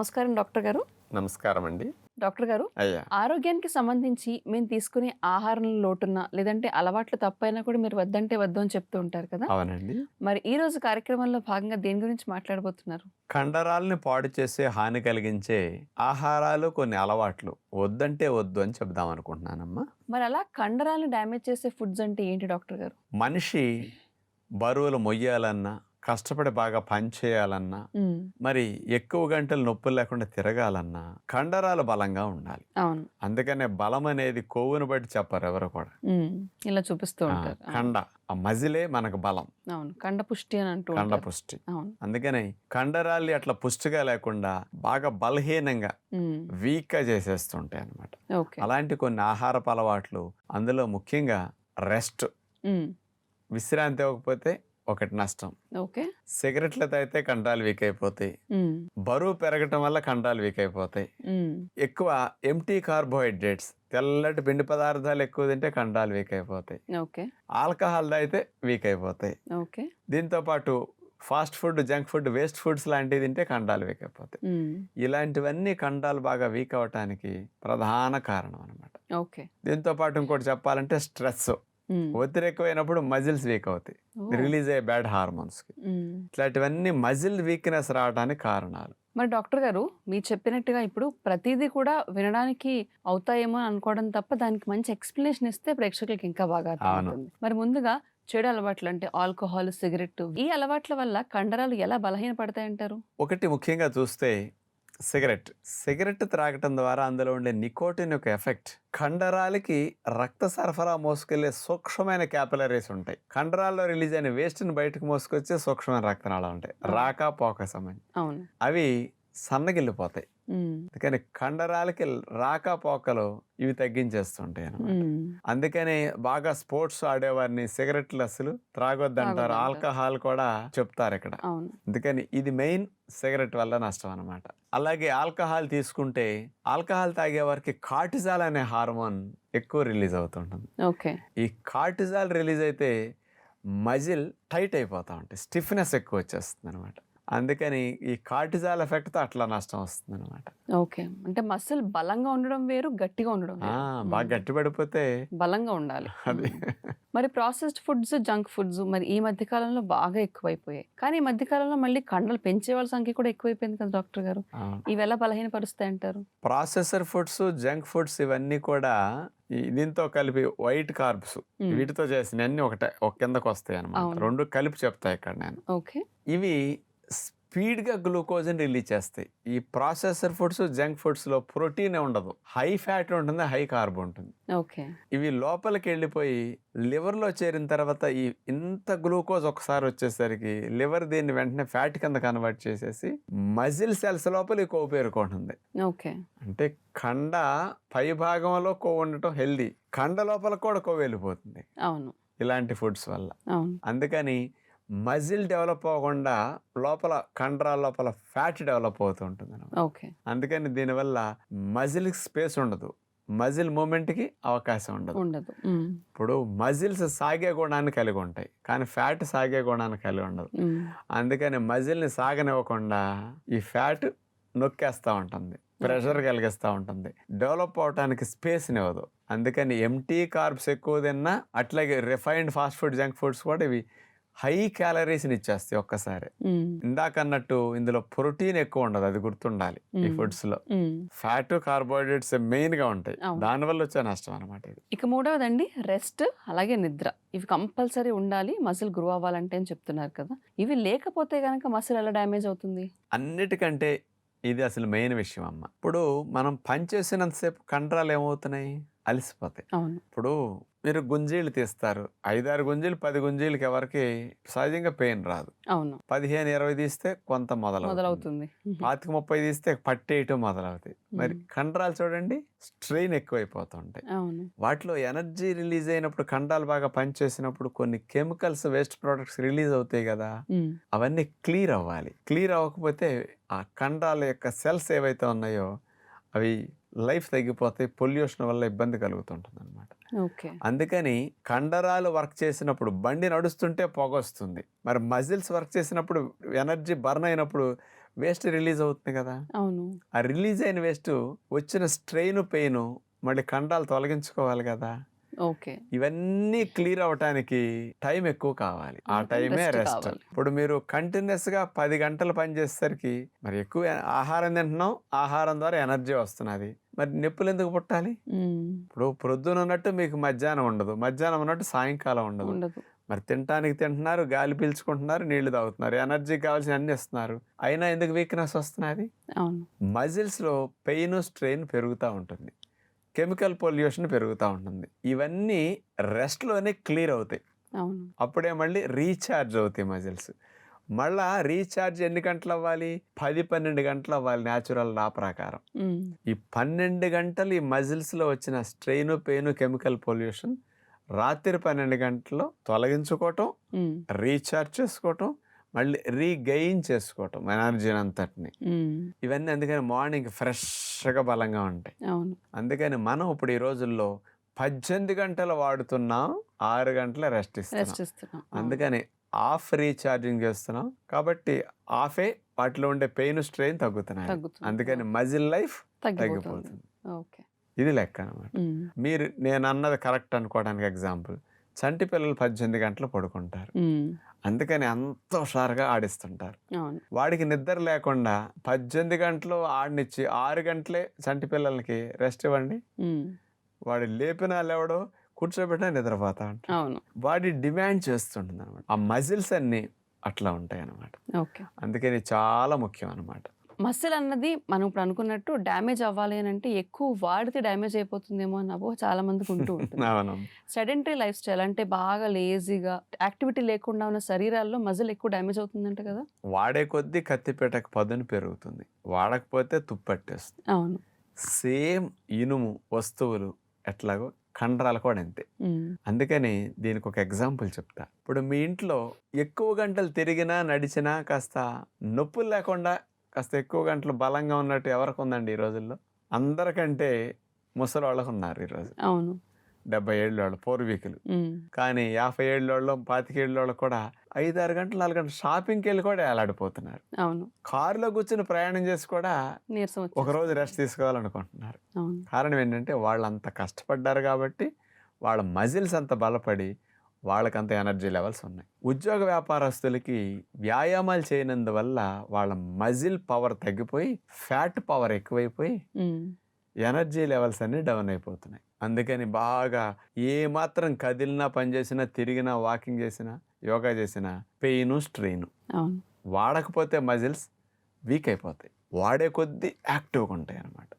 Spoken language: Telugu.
నమస్కారం డాక్టర్ గారు. నమస్కారం అండి డాక్టర్ గారు ఆరోగ్యానికి సంబంధించి మేము తీసుకునే ఆహారంలో లోటున్నా లేదంటే అలవాట్లు తప్పైనా కూడా మీరు వద్దంటే వద్దు అని చెప్తూ ఉంటారు కదా. అవునండి. మరి ఈ రోజు కార్యక్రమంలో భాగంగా దేని గురించి మాట్లాడబోతున్నారు? కండరాలని పాడు చేసే హాని కలిగించే ఆహారాలు కొన్ని అలవాట్లు. వద్దంటే వద్దు అని చెప్దాం అనుకుంటున్నానమ్మా. మరి అలా కండరాలను డ్యామేజ్ చేసే ఫుడ్స్ అంటే ఏంటి డాక్టర్ గారు? మనిషి బరువులు మొయ్యాలన్నా కష్టపడి బాగా పని చేయాలన్నా ఉమ్, మరి ఎక్కువ గంటలు నొప్పులు లేకుండా తిరగాలన్నా కండరాలు బలంగా ఉండాలి. అవును. అందుకనే బలం అనేది కొవ్వును బట్టి చెప్పరు ఎవరు కూడా. ఇలా చూపిస్తూ ఉంటారు. కండ ఆ మజిలే మనకు బలం. అవును. కండ పుష్టి అని అంటూ కండ పుష్టి. అవును. అందుకని కండరాలు అట్లా పుష్టిగా లేకుండా బాగా బలహీనంగా ఉమ్, వీక్గా చేసేస్తుంటాయి అన్నమాట. ఓకే. అలాంటి కొన్ని ఆహారపు అలవాట్లు అందులో ముఖ్యంగా రెస్ట్. విశ్రాంతి ఇవ్వకపోతే ఒకటి నష్టం. ఓకే. సిగరెట్లతో అయితే కండాలు వీక్ అయిపోతాయి. బరువు పెరగటం వల్ల కండాలు వీక్ అయిపోతాయి. ఎక్కువ ఎంటీ కార్బోహైడ్రేట్స్ తెల్లటి పిండి పదార్థాలు ఎక్కువ తింటే కండాలు వీక్ అయిపోతాయి. ఓకే. ఆల్కహాల్ అయితే వీక్ అయిపోతాయి. ఓకే. దీంతో పాటు fast food junk food waste foods లాంటివి తింటే కండాలు వీక్ అయిపోతాయి. ఇలాంటివన్నీ కండాలు బాగా వీక్ అవటానికి ప్రధాన కారణం అనమాట ఓకే. దీంతో పాటు ఇంకోటి చెప్పాలంటే స్ట్రెస్ ఒత్తిడి ఎక్కువైనప్పుడు మజిల్స్ వీక్ అవుతాయి. రిలీజ్ అయ్యే బ్యాడ్ హార్మోన్స్కి. ఇట్లాంటివన్నీ మజిల్ వీక్నెస్ రావడానికి కారణాలు. మరి డాక్టర్ గారు మీరు చెప్పినట్టుగా ఇప్పుడు ప్రతిదీ కూడా వినడానికి అవుతాయేమో అని అనుకోవడం తప్ప దానికి మంచి ఎక్స్ప్లెనేషన్ ఇస్తే ప్రేక్షకులకి ఇంకా బాగా మరి ముందుగా చెడు అలవాట్లు అంటే ఆల్కహాల్ సిగరెట్ ఈ అలవాట్ల వల్ల కండరాలు ఎలా బలహీనపడతాయంటారు? ఒకటి ముఖ్యంగా చూస్తే సిగరెట్. సిగరెట్ త్రాగటం ద్వారా అందులో ఉండే నికోటిన్ యొక్క ఎఫెక్ట్ కండరాలకి రక్త సరఫరా మోసుకెళ్ళే సూక్ష్మమైన క్యాపిలరీస్ ఉంటాయి. కండరాల్లో రిలీజ్ అయిన వేస్ట్ని బయటకు మోసుకొచ్చే సూక్ష్మమైన రక్తనాళాలు ఉంటాయి. రాక పోక సమయం. అవును. అవి సన్నగిల్లిపోతాయి. అందుకని కండరాలకి రాకపోకలు ఇవి తగ్గించేస్తుంటాయి అన్నమాట. ఉమ్, అందుకని బాగా స్పోర్ట్స్ ఆడేవారిని సిగరెట్లు అసలు త్రాగొద్దంటారు. ఆల్కహాల్ కూడా చెప్తారు ఇక్కడ. అందుకని ఇది మెయిన్ సిగరెట్ వల్ల నష్టం అన్నమాట. అలాగే ఆల్కహాల్ తీసుకుంటే ఆల్కహాల్ తాగే వారికి కార్టిజాల్ అనే హార్మోన్ ఎక్కువ రిలీజ్ అవుతుంటుంది. ఓకే. ఈ కార్టిజాల్ రిలీజ్ అయితే మజిల్ టైట్ అయిపోతా ఉంటాయి. స్టిఫ్నెస్ ఎక్కువ వచ్చేస్తుంది అనమాట అందుకని ఈ కార్టిజాల్ ఎఫెక్ట్తో అట్లా నష్టం వస్తుంది అనమాట ఓకే. అంటే మసిల్ బలంగా ఉండడం వేరు గట్టిగా ఉండడం. బాగా గట్టి పడిపోతే బలంగా ఉండాలి. అది. మరి ప్రాసెస్డ్ ఫుడ్స్ జంక్ ఫుడ్స్ మరి ఈ మధ్య కాలంలో బాగా ఎక్కువైపోయాయి. కానీ ఈ మధ్య కాలంలో మళ్ళీ కండలు పెంచే వాళ్ళ సంఖ్య కూడా ఎక్కువైపోయింది కదా డాక్టర్ గారు. ఇవి ఎలా బలహీనపరుస్తాయి అంటారు? ప్రాసెసర్ ఫుడ్స్ జంక్ ఫుడ్స్ ఇవన్నీ కూడా దీంతో కలిపి వైట్ కార్బ్స్. వీటితో చేసిన అన్ని ఒకటే ఒక కిందకు వస్తాయి అనమాట. రెండు కలిపి చెప్తాయి ఇక్కడ నేను. ఓకే. ఇవి స్పీడ్గా గ్లూకోజ్ని రిలీజ్ చేస్తాయి. ఈ ప్రాసెసర్ ఫుడ్స్ జంక్ ఫుడ్స్లో ప్రోటీన్ ఉండదు. హై ఫ్యాట్ ఉంటుంది హై కార్బ్ ఉంటుంది. ఓకే. ఇవి లోపలికి వెళ్ళిపోయి లివర్లో చేరిన తర్వాత ఈ ఇంత గ్లూకోజ్ ఒకసారి వచ్చేసరికి లివర్ దీన్ని వెంటనే ఫ్యాట్ కింద కన్వర్ట్ చేసేసి మజిల్ సెల్స్ లోపల కొవ్వు పేరుకుంటుంది. ఓకే. అంటే కండ పై భాగంలో కొవ్వు ఉండటం హెల్దీ. కండ లోపల కూడా కొవ్వు వెళ్ళిపోతుంది. అవును. ఇలాంటి ఫుడ్స్ వల్ల. అవును. అందుకని మజిల్ డెవలప్ అవ్వకుండా లోపల కండరాల లోపల ఫ్యాట్ డెవలప్ అవుతూ ఉంటుంది ఓకే. అందుకని దీనివల్ల మజిల్కి స్పేస్ ఉండదు. మజిల్ మూమెంట్కి అవకాశం ఉండదు. ఉండదు. ఇప్పుడు మజిల్స్ సాగే గుణాన్ని కలిగి ఉంటాయి. కానీ ఫ్యాట్ సాగే గుణాన్ని కలిగి ఉండదు. అందుకని మజిల్ని సాగనివ్వకుండా ఈ ఫ్యాట్ నొక్కేస్తూ ఉంటుంది. ప్రెషర్ కలిగిస్తూ ఉంటుంది. డెవలప్ అవడానికి స్పేస్నివ్వదు అందుకని ఎంటీ కార్బ్స్ ఎక్కువ తిన్నా అట్లాగే refined fast food junk foods కూడా ఇవి హై క్యాలరీస్ని ఇచ్చేస్తాయి ఒక్కసారి. ఇందాక అన్నట్టు ఇందులో ప్రోటీన్ ఎక్కువ ఉండదు అది గుర్తుండాలి ఈ. ఫుడ్స్లో. ఫ్యాట్ కార్బోహైడ్రేట్స్ మెయిన్గా ఉంటాయి. అవును. దానివల్ల వచ్చే నష్టం అనమాట ఇది. ఇక మూడవదండి రెస్ట్ అలాగే నిద్ర. ఇవి కంపల్సరీ ఉండాలి మసిల్ గ్రో అవ్వాలంటే అని చెప్తున్నారు కదా. ఇవి లేకపోతే గనక మసిల్ ఎలా డ్యామేజ్ అవుతుంది? అన్నిటికంటే ఇది అసలు మెయిన్ విషయం అమ్మ. ఇప్పుడు మనం పని చేసినంతసేపు కండరాలు ఏమవుతున్నాయి? అలసిపోతాయి. అవును. ఇప్పుడు మీరు గుంజీలు తీస్తారు. ఐదారు గుంజీలు పది గుంజీలకి ఎవరికి సహజంగా పెయిన్ రాదు. అవును. పదిహేను ఇరవై తీస్తే కొంత మొదలవుతుంది. మొదలవుతుంది. పాతిక ముప్పై తీస్తే పట్టేయటం మొదలవుతాయి. మరి. కండరాలు చూడండి స్ట్రెయిన్ ఎక్కువైపోతుంటాయి. అవును. వాటిలో ఎనర్జీ రిలీజ్ అయినప్పుడు కండాలు బాగా పనిచేసినప్పుడు కొన్ని కెమికల్స్ వేస్ట్ ప్రోడక్ట్స్ రిలీజ్ అవుతాయి కదా అవన్నీ క్లియర్ అవ్వాలి. క్లియర్ అవ్వకపోతే ఆ కండాల యొక్క సెల్స్ ఏవైతే ఉన్నాయో అవి లైఫ్ తగ్గిపోతాయి పొల్యూషన్ వల్ల ఇబ్బంది కలుగుతుంటుంది అనమాట ఓకే. అందుకని కండరాలు వర్క్ చేసినప్పుడు బండి నడుస్తుంటే పొగ వస్తుంది. మరి మజిల్స్ వర్క్ చేసినప్పుడు ఎనర్జీ బర్న్ అయినప్పుడు వేస్ట్ రిలీజ్ అవుతుంది కదా. అవును. ఆ రిలీజ్ అయిన వేస్ట్ వచ్చిన స్ట్రెయిన్ పెయిన్ మళ్ళీ కండాలు తొలగించుకోవాలి కదా. ఓకే. ఇవన్నీ క్లియర్ అవటానికి టైం ఎక్కువ కావాలి. ఆ టైమే రెస్ట్. ఇప్పుడు మీరు కంటిన్యూస్గా పది గంటలు పనిచేసేసరికి మరి ఎక్కువ ఆహారం తింటున్నాం ఆహారం ద్వారా ఎనర్జీ వస్తున్నది. మరి నొప్పులు ఎందుకు పుట్టాలి ఇప్పుడు ప్రొద్దున ఉన్నట్టు మీకు మధ్యాహ్నం ఉండదు. మధ్యాహ్నం ఉన్నట్టు సాయంకాలం ఉండదు. మరి తినటానికి తింటున్నారు గాలి పీల్చుకుంటున్నారు నీళ్ళు తాగుతున్నారు ఎనర్జీ కావాల్సిన అన్ని ఇస్తున్నారు. అయినా ఎందుకు వీక్నెస్ వస్తున్నది మజిల్స్లో పెయిన్ స్ట్రెయిన్ పెరుగుతూ ఉంటుంది. కెమికల్ పొల్యూషన్ పెరుగుతూ ఉంటుంది. ఇవన్నీ రెస్ట్లోనే క్లియర్ అవుతాయి. అప్పుడే మళ్ళీ రీఛార్జ్ అవుతాయి మజిల్స్. మళ్ళా రీఛార్జ్ ఎన్ని గంటలు అవ్వాలి? పది పన్నెండు గంటలు అవ్వాలి న్యాచురల్ లా ప్రకారం. ఈ పన్నెండు గంటలు ఈ మజిల్స్లో వచ్చిన స్ట్రెయిన్ పెయిన్ కెమికల్ పొల్యూషన్ రాత్రి పన్నెండు గంటల్లో తొలగించుకోవటం రీఛార్జ్ చేసుకోవటం మళ్ళీ రీగెయిన్ చేసుకోవటం ఎనర్జీని అంతటిని. ఇవన్నీ అందుకని మార్నింగ్ ఫ్రెష్గా బలంగా ఉంటాయి. అందుకని మనం ఇప్పుడు ఈ రోజుల్లో పద్దెనిమిది గంటలు వాడుతున్నాం ఆరు గంటల రెస్ట్ ఇస్తున్నాం. అవును. అందుకని ఆఫ్ రీఛార్జింగ్ చేస్తున్నాం. కాబట్టి ఆఫే వాటిలో ఉండే పెయిన్ స్ట్రెయిన్ తగ్గుతున్నాయి. అందుకని మజిల్ లైఫ్ తగ్గిపోతుంది. ఇది లెక్క అనమాట మీరు నేను అన్నది కరెక్ట్ అనుకోవడానికి ఎగ్జాంపుల్ చంటి పిల్లలు పద్దెనిమిది గంటలు పడుకుంటారు. అందుకని అంత హుషారుగా ఆడిస్తుంటారు. వాడికి నిద్ర లేకుండా పద్దెనిమిది గంటలు ఆడినిచ్చి ఆరు గంటలే చంటి పిల్లలకి రెస్ట్ ఇవ్వండి. వాడు లేపినా లేవడో కూర్చోబెట్టినా నిద్రపోతా ఉంటాడు అవును. బాడీ డిమాండ్ చేస్తుంటుంది అనమాట ఆ మజిల్స్ అన్నీ అట్లా ఉంటాయి అనమాట ఓకే. అందుకని చాలా ముఖ్యం అనమాట మసిల్ అన్నది మనం ఇప్పుడు అనుకున్నట్టు డ్యామేజ్ అవ్వాలి అని అంటే ఎక్కువ వాడితే డ్యామేజ్ అయిపోతుందేమో అని అపోహ చాలా మందికి ఉంటూ ఉంటుంది. అవును. సెడెంటరీ లైఫ్ స్టైల్ అంటే బాగా లేజీగా యాక్టివిటీ లేకుండా ఉన్న శరీరాల్లో మజిల్ ఎక్కువ డ్యామేజ్ అవుతుందంట కదా? వాడే కొద్దీ కత్తిపేటకు పదును పెరుగుతుంది. వాడకపోతే తుప్పట్టేస్తుంది. అవును. సేమ్ ఇనుము వస్తువులు ఎట్లాగో కండరాలు కూడా అంతే. అందుకని దీనికి ఒక ఎగ్జాంపుల్ చెప్తా. ఇప్పుడు మీ ఇంట్లో ఎక్కువ గంటలు తిరిగినా నడిచినా కాస్త నొప్పులు లేకుండా కాస్త ఎక్కువ గంటలు బలంగా ఉన్నట్టు ఎవరికి ఉందండి ఈ రోజుల్లో? అందరికంటే ముసలి వాళ్ళకు ఉన్నారు ఈరోజు అవును. డెబ్బై ఏళ్ళ వాళ్ళు పూర్వీకులు. కానీ యాభై ఏళ్ళ వాళ్ళు పాతికేళ్ళ వాళ్ళు కూడా ఐదారు గంటలు నాలుగు గంటలు షాపింగ్కి వెళ్ళి కూడా ఏలాడిపోతున్నారు. అవును. కారులో కూర్చుని ప్రయాణం చేసి కూడా ఒక. రోజు రెస్ట్ తీసుకోవాలనుకుంటున్నారు. కారణం ఏంటంటే వాళ్ళు అంత కష్టపడ్డారు కాబట్టి వాళ్ళ మజిల్స్ అంత బలపడి వాళ్ళకంత ఎనర్జీ లెవెల్స్ ఉన్నాయి. ఉద్యోగ వ్యాపారస్తులకి వ్యాయామాలు చేయనందువల్ల వాళ్ళ మజిల్ పవర్ తగ్గిపోయి ఫ్యాట్ పవర్ ఎక్కువైపోయి ఎనర్జీ లెవెల్స్ అన్నీ డౌన్ అయిపోతున్నాయి. అందుకని బాగా ఏ మాత్రం కదిలినా పనిచేసినా తిరిగినా వాకింగ్ చేసినా యోగా చేసినా పెయిన్ స్ట్రెయిన్. వాడకపోతే మజిల్స్ వీక్ అయిపోతాయి. వాడే కొద్దీ యాక్టివ్గా ఉంటాయి అన్నమాట